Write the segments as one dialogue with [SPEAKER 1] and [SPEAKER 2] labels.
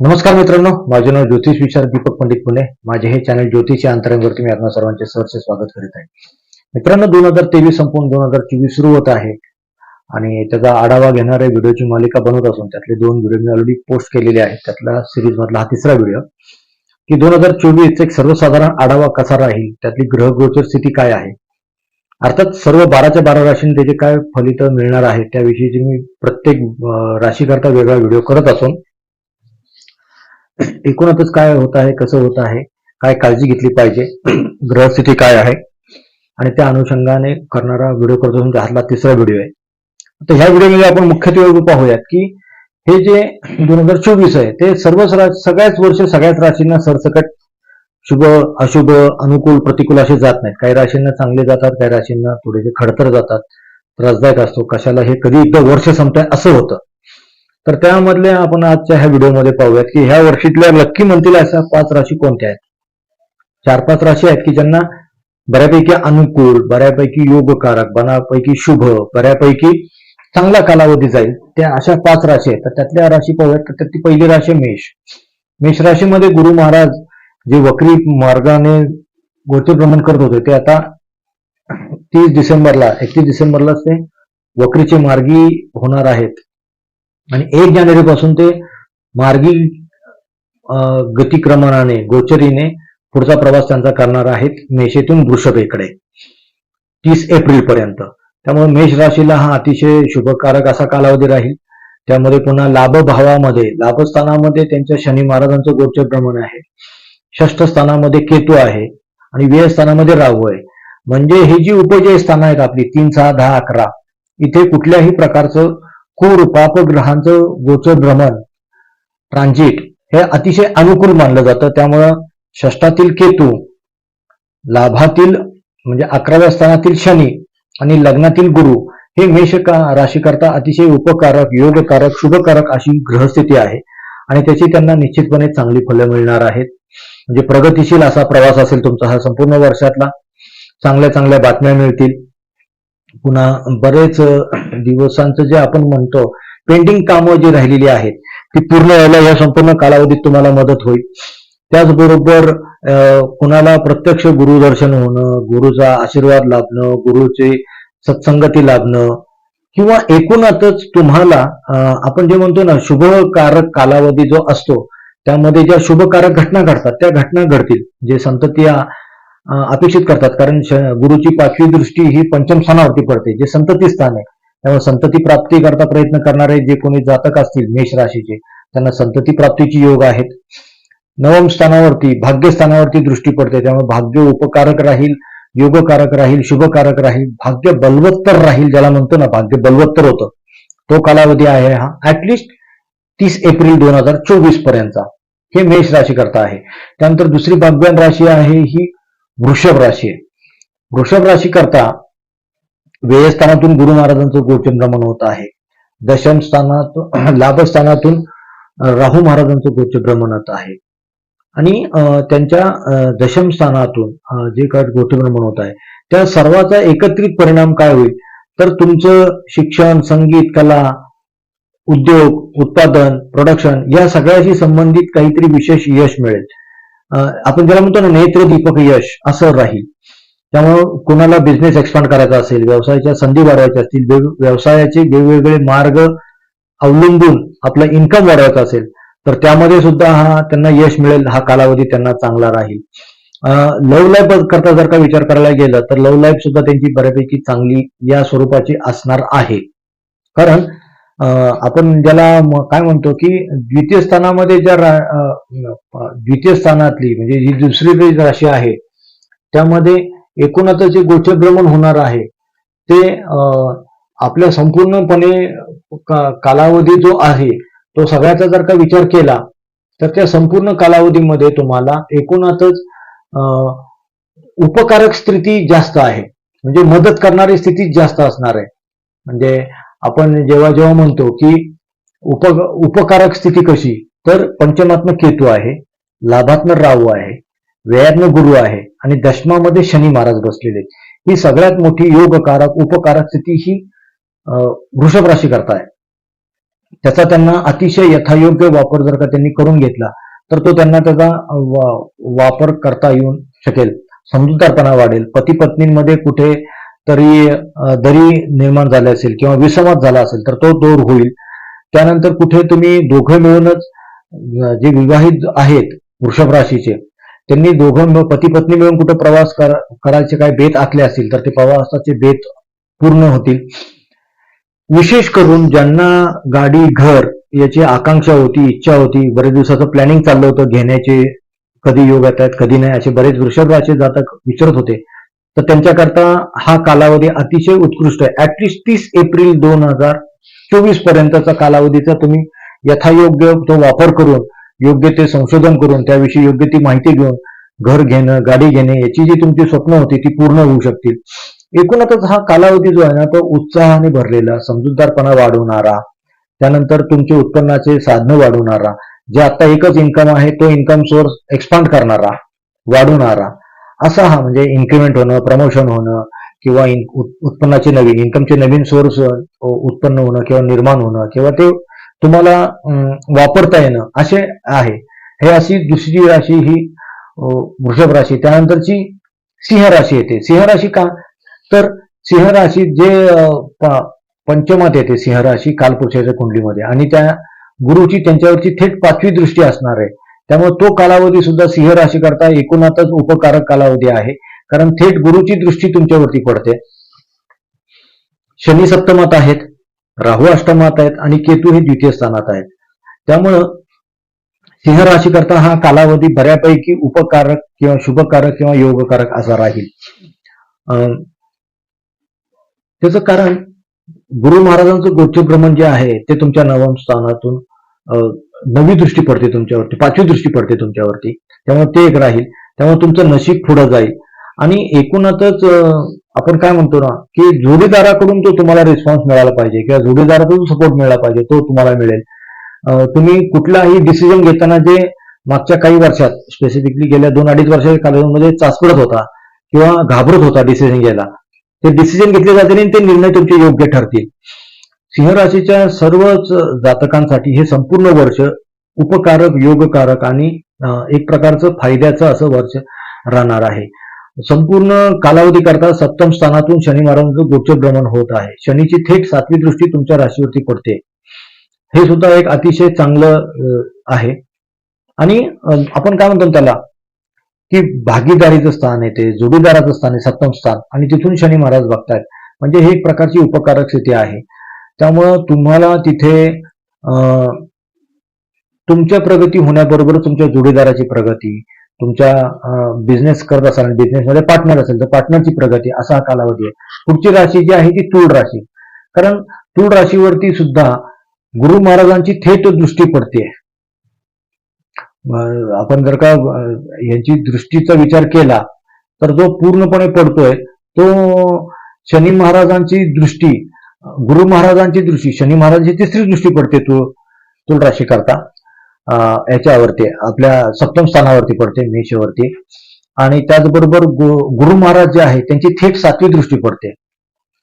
[SPEAKER 1] नमस्कार मित्रांनो माझे नाव ज्योतिष विचार दीपक पंडित पुणे. माझे हे चॅनल ज्योतिष या अंतरांवरती मी आपल्या सर्वांचे सहर्ष स्वागत करीत आहे. मित्रांनो दोन हजार तेवीस संपून दोन हजार चोवीस सुरू होत आहे. आणि त्याचा आढावा घेणाऱ्या व्हिडिओची मालिका बनवत असून त्यातले दोन व्हिडिओ मी ऑलरेडी पोस्ट केलेले आहेत. त्यातला सिरीज मधला हा तिसरा व्हिडिओ. की दोन हजार चोवीस एक सर्वसाधारण आढावा कसा राहील? त्यातली ग्रह गोचर स्थिती काय आहे? अर्थात सर्व बाराच्या बारा राशींनी त्याचे काय फलित मिळणार आहे त्याविषयीची मी प्रत्येक राशीकरता वेगळा व्हिडिओ करत असून एकूणच काय होत आहे कसं होत आहे काय काळजी घेतली पाहिजे ग्रहस्थिती काय आहे? आणि त्या अनुषंगाने करणारा व्हिडिओ करतो. असून हातला तिसरा व्हिडिओ आहे. तर ह्या व्हिडिओमध्ये आपण मुख्यत्वे पाहूयात की हे जे दोन हजार चोवीस आहे ते सर्वच सगळ्याच वर्ष सगळ्याच राशींना सरसकट शुभ अशुभ अनुकूल प्रतिकूल असे जात नाहीत. काही राशींना चांगले जातात काही राशींना थोडेसे खडतर जातात त्रासदायक असतो. कशाला हे कधी एकदा वर्ष संपतंय असं होतं. तर त्यामधले आपण आजच्या ह्या व्हिडिओमध्ये पाहूयात की ह्या वर्षीतल्या लक्की म्हणतील अशा पाच राशी कोणत्या आहेत? चार पाच राशी आहेत की ज्यांना बऱ्यापैकी अनुकूल बऱ्यापैकी योगकारक बऱ्यापैकी शुभ बऱ्यापैकी चांगला कालावधी जाईल त्या अशा पाच राशी आहेत. तर त्यातल्या राशी पाहूयात तर त्यातली पहिली राशी मेष. मेष राशीमध्ये गुरु महाराज जे वक्री मार्गाने गोचर भ्रमण करत होते ते आता तीस डिसेंबरला एकतीस डिसेंबरलाच ते वक्रीचे मार्गी होणार आहेत. आणि एक जानेवारी पासून ते मार्गी अं, गतिक्रमणाने गोचरीने पुढचा प्रवास त्यांचा करणार आहेत मेषेतून वृषभेकडे. तीस एप्रिल पर्यंत. त्यामुळे मेष राशीला हा अतिशय शुभकारक असा कालावधी राहील. त्यामध्ये पुन्हा लाभभावामध्ये लाभस्थानामध्ये त्यांच्या शनी महाराजांचं गोचर भ्रमण आहे. षष्ठ स्थानामध्ये केतू आहे आणि व्यय स्थानामध्ये राहू आहे. म्हणजे ही जी उपजय स्थानं आहेत आपली तीन सहा दहा अकरा इथे कुठल्याही प्रकारचं कुर पापग्रहांचं गोचर भ्रमण ट्रान्झिट हे अतिशय अनुकूल मानलं जातं. त्यामुळं षष्टातील केतू लाभातील म्हणजे अकराव्या स्थानातील शनी आणि लग्नातील गुरु हे मेष का- राशीकरता अतिशय उपकारक योगकारक शुभकारक अशी ग्रहस्थिती आहे. आणि त्याची त्यांना निश्चितपणे चांगली फलं मिळणार आहेत. म्हणजे प्रगतिशील असा प्रवास असेल तुमचा हा संपूर्ण वर्षातला. चांगल्या चांगल्या बातम्या मिळतील. पुन्हा बरेच दिवसांचं जे आपण म्हणतो पेंडिंग कामं जी राहिलेली आहेत ती पूर्ण व्हायला या संपूर्ण कालावधीत तुम्हाला मदत होईल. त्याचबरोबर कुणाला प्रत्यक्ष गुरुदर्शन होणं गुरुचा आशीर्वाद लाभणं गुरुचे सत्संगती लाभणं किंवा एकूणातच तुम्हाला आपण जे म्हणतो ना शुभकारक कालावधी जो असतो त्यामध्ये ज्या शुभकारक घटना घडतात त्या घटना घडतील. जे संतती अपेक्षित करतात. कारण श- गुरुची पाचवी दृष्टी ही पंचम स्थानावरती पडते जे संतती स्थान आहे. त्यामुळे संतती प्राप्ती करता प्रयत्न करणारे जे कोणी जातक असतील मेष राशीचे त्यांना संतती प्राप्तीची योग आहेत. नवम स्थानावरती भाग्यस्थानावरती दृष्टी पडते. त्यामुळे भाग्य उपकारक राहील योगकारक राहील शुभकारक राहील भाग्य बलवत्तर राहील ज्याला म्हणतो ना भाग्य बलवत्तर होतं. तो कालावधी आहे हा ऍटलिस्ट तीस एप्रिल दोन हजार चोवीस पर्यंतचा. हे मेष राशी करता आहे. त्यानंतर दुसरी भाग्यवान राशी आहे ही वृषभ राशी. आहे वृषभ राशी करता व्ययस्थानातून गुरु महाराजांचं गोचर भ्रमण होत आहे. दशम स्थानातून लाभस्थानातून राहू महाराजांचं गोचर भ्रमण होत आहे. आणि अं, त्यांच्या दशम स्थानातून जे काय गोचर भ्रमण होत आहे त्या सर्वाचा एकत्रित परिणाम काय होईल? तर तुमचं शिक्षण संगीत कला उद्योग उत्पादन प्रोडक्शन या सगळ्याशी संबंधित काहीतरी विशेष यश मिळेल. आपण ज्याला म्हणतो ना नेत्र दीपक यश असं राहील. त्यामुळं कोणाला बिझनेस एक्सपांड करायचा असेल व्यवसायाच्या संधी वाढवायच्या असतील व्यवसायाचे वेगवेगळे मार्ग अवलंबून आपला इन्कम वाढवायचा असेल तर त्यामध्ये सुद्धा हा त्यांना यश मिळेल हा कालावधी त्यांना चांगला राहील. लव्ह लाईफ करता जर का विचार करायला गेलं तर लव्ह लाईफ सुद्धा त्यांची बऱ्यापैकी चांगली या स्वरूपाची असणार आहे. कारण आपण ज्याला काय म्हणतो की द्वितीय स्थानामध्ये ज्या द्वितीय स्थानातली म्हणजे जी दुसरी जी राशी आहे त्यामध्ये एकूणच जे गोचर भ्रमण होणार आहे. ते अं, आपल्या संपूर्णपणे कालावधी जो आहे तो सगळ्याचा जर का विचार केला तर त्या संपूर्ण कालावधीमध्ये तुम्हाला एकूणातच अं, उपकारक स्थिती जास्त आहे. म्हणजे मदत करणारी स्थिती जास्त असणार आहे. म्हणजे आपण जेव्हा जेव्हा म्हणतो की उप उपकारक स्थिती कशी तर पंचमात्म केतू आहे लाभात्म राहू आहे व्ययात्म गुरु आहे आणि दशमामध्ये शनी महाराज बसलेले ही सगळ्यात मोठी योगकारक उपकारक स्थिती ही अं, वृषभ राशी करताय. त्याचा त्यांना अतिशय यथायोग्य वापर जर का त्यांनी करून घेतला तर तो त्यांना त्याचा वा- वापर करता येऊन शकेल. समजूतदारपणा वाढेल. पती पत्नींमध्ये कुठे तरी दरी निर्माण झाले असेल किंवा विसंवाद झाला असेल तर तो दूर होईल. त्यानंतर कुठे तुम्ही दोघं मिळूनच जे विवाहित आहेत वृषभ राशीचे त्यांनी दोघं पती पत्नी मिळून कुठे प्रवास करायचे काय बेत आखले असतील तर ते प्रवासाचे बेत पूर्ण होतील. विशेष करून ज्यांना गाडी घर याची आकांक्षा होती इच्छा होती बरेच दिवसाचं प्लॅनिंग चाललं होतं घेण्याचे कधी योग येतात कधी नाही असे बरेच वृषभ राशी जातक विचारत होते. तर त्यांच्याकरता हा कालावधी अतिशय उत्कृष्ट आहे. ऍटलिस्ट तीस एप्रिल दोन हजार चोवीस पर्यंतचा कालावधीचा तुम्ही यथायोग्य तो वापर करून योग्य ते संशोधन करून त्याविषयी योग्य ती माहिती घेऊन घर घेणं गाडी घेणे याची जी तुमची स्वप्न होती ती पूर्ण होऊ शकतील. एकूणच हा कालावधी जो आहे ना तो उत्साहाने भरलेला समजूतदारपणा वाढवणारा त्यानंतर तुमचे उत्पन्नाचे साधनं वाढवणारा जे आता एकच इन्कम आहे तो इन्कम सोर्स एक्सपांड करणारा वाढवणारा. असा हा म्हणजे इन्क्रिमेंट होणं प्रमोशन होणं किंवा उत्पन्नाचे नवीन इन्कमचे नवीन सोर्स उत्पन्न होणं किंवा निर्माण होणं किंवा ते तुम्हाला अं, वापरता येणं असे आहे. हे अशी दुसरी राशी ही वृषभ राशी. त्यानंतरची सिंह राशी येते. सिंह राशी का? तर सिंह राशी जे पंचमात येते सिंह राशी कालपुरुषाच्या कुंडलीमध्ये. आणि त्या गुरुची त्यांच्यावरची थेट पाचवी दृष्टी असणार आहे. त्यामुळे तो कालावधी सुद्धा सिंह राशी करता एकूणातच उपकारक कालावधी आहे. कारण थेट गुरुची दृष्टी तुमच्यावरती पडते. शनी सप्तमात आहेत राहू अष्टमात आहेत आणि केतू हे द्वितीय स्थानात आहेत. त्यामुळं सिंह राशी करता हा कालावधी बऱ्यापैकी उपकारक किंवा शुभकारक किंवा योगकारक असा राहील. अं, त्याचं कारण गुरु महाराजांचं गोच्य भ्रमण जे आहे ते तुमच्या नवम स्थानातून अं, नवी दृष्टी पडते तुमच्यावरती पाचवी दृष्टी पडते तुमच्यावरती. त्यामुळे ते एक राहील. त्यामुळे तुमचं नशीब पुढं जाईल. आणि एकूणच आपण काय म्हणतो ना की जोडीदाराकडून तो तुम्हाला रिस्पॉन्स मिळाला पाहिजे किंवा जोडीदाराकडून सपोर्ट मिळाला पाहिजे तो तुम्हाला मिळेल. तुम्ही कुठलाही डिसिजन घेताना जे मागच्या काही वर्षात स्पेसिफिकली गेल्या दोन अडीच वर्षाच्या कालावधीमध्ये म्हणजे चाचपडत होता किंवा घाबरत होता डिसिजन घ्यायला. ते डिसिजन घेतले जातील आणि ते निर्णय तुमचे योग्य ठरतील. सिंह राशीच्या सर्वच जातकांसाठी हे संपूर्ण वर्ष उपकारक योगकारक आणि एक प्रकारचं फायद्याचं असं वर्ष राहणार आहे. संपूर्ण कालावधी करता सप्तम स्थानातून शनी महाराजांचं गोचर भ्रमण होत आहे. शनीची थेट सातवी दृष्टी तुमच्या राशीवरती पडते. हे सुद्धा एक अतिशय चांगलं आहे. आणि आपण काय म्हणतो त्याला? की भागीदारीचं स्थान येते जोडीदाराचं स्थान आहे सप्तम स्थान. आणि तिथून शनी महाराज बघतायत. म्हणजे हे एक प्रकारची उपकारक स्थिती आहे. त्यामुळं तुम्हाला तिथे अं, तुमच्या प्रगती होण्याबरोबर तुमच्या जोडीदाराची प्रगती तुमच्या बिझनेस करत असाल बिझनेसमध्ये पार्टनर असेल तर पार्टनरची प्रगती असा हा कालावधी आहे. पुढची राशी जी आहे ती तूळ राशी. कारण तूळ राशीवरती सुद्धा गुरु महाराजांची थेट दृष्टी पडते. आपण जर का यांची दृष्टीचा विचार केला तर जो पूर्णपणे पडतोय तो शनी महाराजांची दृष्टी गुरु महाराजांची दृष्टी शनी महाराजांची तिसरी दृष्टी पडते तू तुळ राशी करता. याच्यावरती आपल्या सप्तम स्थानावरती पडते मेषवरती. आणि त्याचबरोबर गु- गुरु महाराज जे आहे त्यांची थेट सातवी दृष्टी पडते.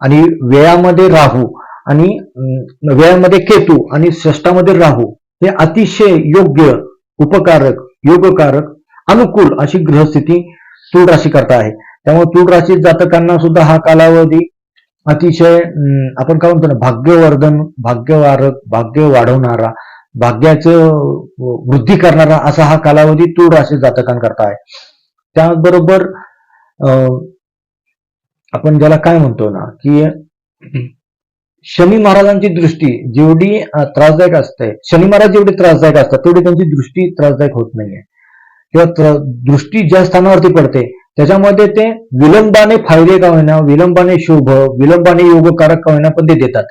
[SPEAKER 1] आणि व्ययामध्ये राहू आणि अं, व्ययामध्ये केतू आणि षष्टामध्ये राहू हे अतिशय योग्य उपकारक योगकारक अनुकूल अशी ग्रहस्थिती तूळ राशी करता आहे. त्यामुळे तूळ राशीत जातकांना सुद्धा हा कालावधी अतिशय आपण काय म्हणतो ना भाग्यवर्धन भाग्यवारक भाग्य वाढवणारा भाग्याचं वृद्धी करणारा असा हा कालावधी तूळ राशी जातकांकरता आहे. त्याचबरोबर अं, आपण ज्याला काय म्हणतो ना की शनी महाराजांची दृष्टी जेवढी त्रासदायक असते शनी महाराज जेवढी त्रासदायक असतात तेवढी त्यांची दृष्टी त्रासदायक होत नाहीये. किंवा दृष्टी ज्या स्थानावरती पडते त्याच्यामध्ये ते विलंबाने फायदे का होईना विलंबाने शुभ विलंबाने योगकारक का होईना पण ते देतात.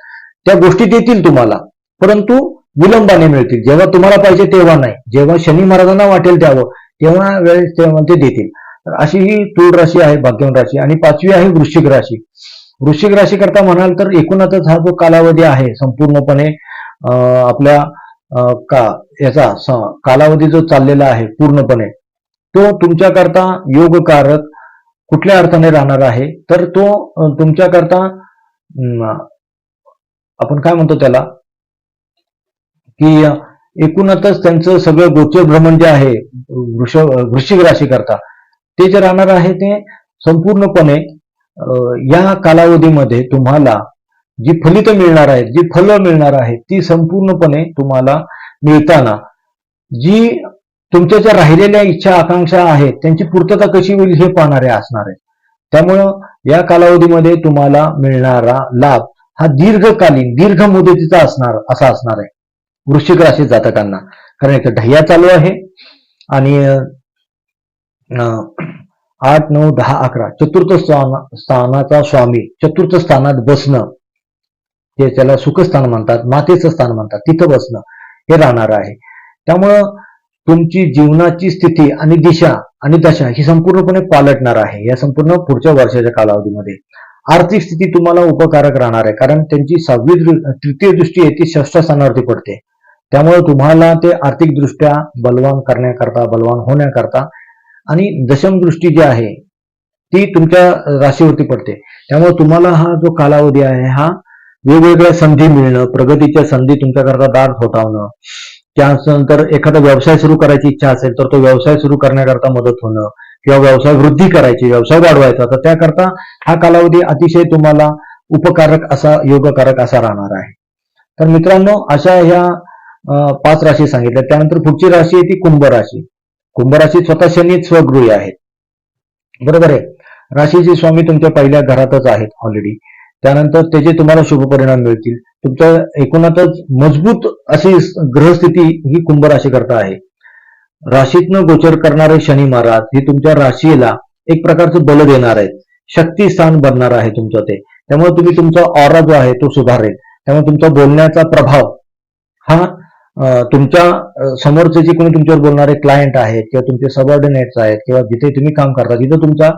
[SPEAKER 1] त्या गोष्टी देतील तुम्हाला परंतु विलंबाने मिळतील. जेव्हा तुम्हाला पाहिजे तेव्हा नाही. जेव्हा शनी महाराजांना वाटेल द्यावं तेव्हा वेळेस तेव्हा ते देतील. तर अशी ही तूळ राशी आहे भाग्यवान राशी. आणि पाचवी आहे वृश्चिक राशी. वृश्चिक राशी करता म्हणाल तर एकूणच हा जो कालावधी आहे संपूर्णपणे आपल्या का याचा कालावधी जो चाललेला आहे पूर्णपणे तो तुमच्याकरता योगकारक कुठल्या अर्थाने राहणार आहे? तर तो तुमच्याकरता आपण काय म्हणतो त्याला? की एकूणच त्यांचं सगळं गोचर भ्रमण जे आहे वृष वृश्चिक राशी करता ते जे राहणार आहे ते संपूर्णपणे या कालावधीमध्ये तुम्हाला जी फलित मिळणार आहेत जी फलं मिळणार आहेत ती संपूर्णपणे तुम्हाला मिळताना जी तुमच्या ज्या राहिलेल्या इच्छा आकांक्षा आहेत त्यांची पूर्तता कशी होईल हे पाहणारे असणार आहे त्यामुळं या कालावधीमध्ये तुम्हाला मिळणारा लाभ हा दीर्घकालीन दीर्घ मुदतीचा असणार असा असणार आहे. वृश्चिक राशी जातकांना. कारण एक ढय्या चालू आहे. आणि अं, आठ नऊ दहा अकरा चतुर्थ स्थाना स्थानाचा स्वामी चतुर्थ स्थानात बसणं ते त्याला सुखस्थान म्हणतात मातेचं स्थान म्हणतात तिथं बसणं हे राहणार आहे. त्यामुळं तुमची जीवनाची स्थिती आणि दिशा आणि दशा ही संपूर्णपणे पालटणार आहे. या संपूर्ण पुढच्या वर्षाच्या कालावधीमध्ये आर्थिक स्थिती तुम्हाला उपकारक राहणार आहे. कारण त्यांची सहावी तृतीय दृष्टी आहे ती षष्ठ स्थानावरती पडते. त्यामुळे तुम्हाला ते आर्थिकदृष्ट्या बलवान करण्याकरता बलवान होण्याकरता आणि दशम दृष्टी जी आहे ती तुमच्या राशीवरती पडते. त्यामुळे तुम्हाला हा जो कालावधी आहे हा वेगवेगळ्या संधी मिळणं प्रगतीच्या संधी तुमच्याकरता दार ठोठावणं त्यानंतर एखादा व्यवसाय सुरू करायची इच्छा असेल तर तो व्यवसाय सुरू करण्याकरता मदत होणं किंवा व्यवसाय वृद्धी करायची व्यवसाय वाढवायचा तर त्याकरता हा कालावधी अतिशय तुम्हाला उपकारक असा योगकारक असा राहणार आहे. तर मित्रांनो अशा ह्या पाच राशी सांगितल्या. त्यानंतर पुढची राशी आहे ती कुंभ राशी. कुंभ राशी स्वतः शनी स्वगृही आहेत. बरोबर आहे? राशीचे स्वामी तुमच्या पहिल्या घरातच आहेत ऑलरेडी त्यानंतर त्याचे तुम्हाला शुभ परिणाम मिळतील. तुमच्या एकूणातच मजबूत अशी ग्रहस्थिती ही कुंभ राशी करता आहे. राशीतनं गोचर करणारे शनी महाराज हे तुमच्या राशीला एक प्रकारचं बल देणार आहेत. शक्ती स्थान बनणार आहे तुमचं ते. त्यामुळे तुम्ही तुमचा ऑरा जो आहे तो सुधारेल. त्यामुळे तुमचा बोलण्याचा प्रभाव हा तुमच्या समोरचे जे कोणी तुमच्यावर बोलणारे क्लायंट आहेत किंवा तुमचे सबऑर्डिनेट्स आहेत किंवा जिथे तुम्ही काम करता तिथे तुमचा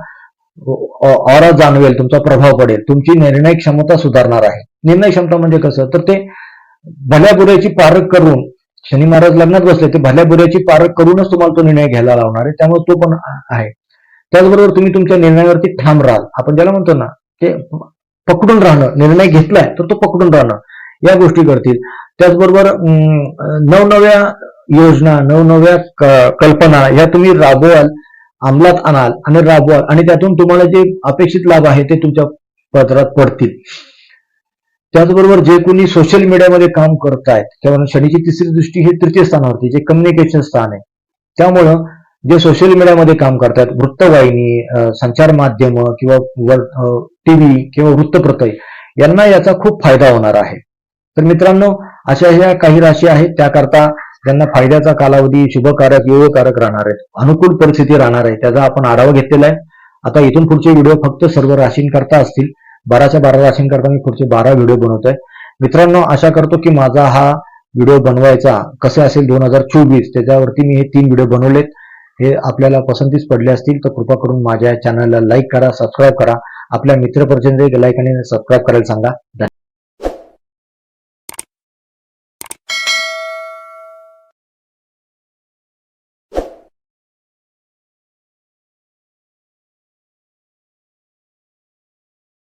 [SPEAKER 1] ऑरा जाणवेल तुमचा प्रभाव पडेल तुमची निर्णय क्षमता सुधारणार आहे. निर्णय क्षमता म्हणजे कसं? तर ते भल्या बुऱ्याची पारख करून शनी महाराज लग्नात बसले ते भल्या बुऱ्याची पारख करूनच तुम्हाला तो निर्णय घ्यायला लावणार आहे. त्यामुळे तो पण आहे. त्याचबरोबर तुम्ही तुमच्या निर्णयावरती ठाम राहाल. आपण ज्याला म्हणतो ना ते पकडून राहणं निर्णय घेतलाय तर तो पकडून राहणं या गोष्टी करतील. त्याचबरोबर अं, नवनव्या योजना नवनव्या कल्पना या तुम्ही राबवाल अंमलात आणाल आणि राबवाल आणि त्यातून तुम्हाला जे अपेक्षित लाभ आहे ते तुमच्या पदरात पडतील. त्याचबरोबर जे कोणी सोशल मीडियामध्ये काम करतायत किंवा शनीची तिसरी दृष्टी ही तृतीय स्थानावरती जे कम्युनिकेशन स्थान आहे. त्यामुळं जे सोशल मीडियामध्ये काम करतात वृत्तवाहिनी संचार माध्यम किंवा टीव्ही किंवा वृत्तपत्र यांना याचा खूप फायदा होणार आहे. तर मित्रांनो अशा ह्या काही राशी आहेत त्याकरता ज्यांना फायद्याचा कालावधी शुभकारक योगकारक राहणार आहेत अनुकूल परिस्थिती राहणार आहे त्याचा आपण आढावा घेतलेला आहे. आता इथून पुढचे व्हिडिओ फक्त सर्व राशींकरता असतील. बाराच्या बारा राशींकरता मी पुढचे बारा व्हिडिओ बनवतोय. मित्रांनो आशा करतो की माझा हा व्हिडिओ बनवायचा कसे असेल दोन हजार चोवीस त्याच्यावरती मी हे तीन व्हिडिओ बनवलेत. हे आपल्याला पसंतीस पडले असतील तर कृपा करून माझ्या चॅनलला लाईक करा सबस्क्राईब करा. आपल्या मित्रपरिचय लाईक आणि सबस्क्राईब करायला सांगा.